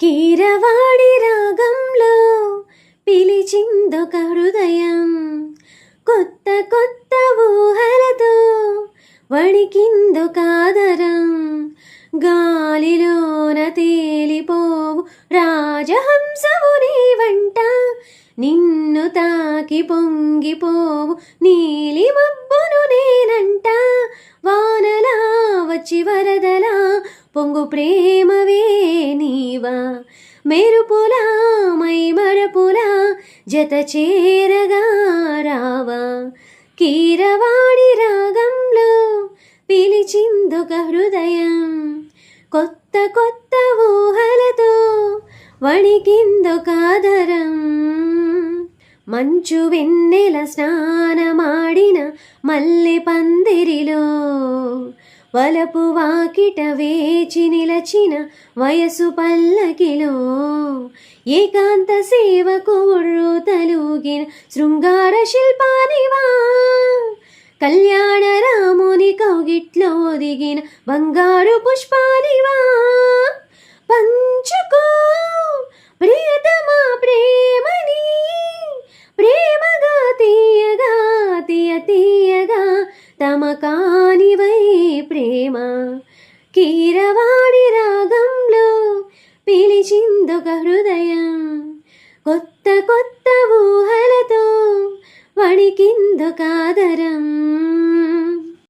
కీరవాడి రాగంలో పిలిచిందొక హృదయం. కొత్త కొత్త ఊహలతో వణికిందొక ఆదరం. గాలిలోన తేలిపోవు రాజహంసవు నీ వంట. నిన్ను తాకి పొంగిపోవు నీలి పొంగు ప్రేమవే నీవా. మెరుపులా మై మరపులా జత చేరగా రావా. కీరవాణి రాగంలో పిలిచిందొక హృదయం. కొత్త కొత్త ఊహలతో వణికిందొక ఆదరం. మంచు వెన్నెల స్నానమాడిన మల్లె పందిరిలో వలపు వాకిట వేచి నిలచిన వయసు పల్లకిలో ఏకాంత సేవకు ఉర్రు తలుగిన శృంగార శిల్పానివా. కళ్యాణ రాముని కౌగిట్లో దిగిన బంగారు పుష్పానివా. పంగ ప్రేమ. కీరవాణి రాగంలో పిలిచిందొక హృదయం. కొత్త కొత్త ఊహలతో వణికిందొక ఆదరం.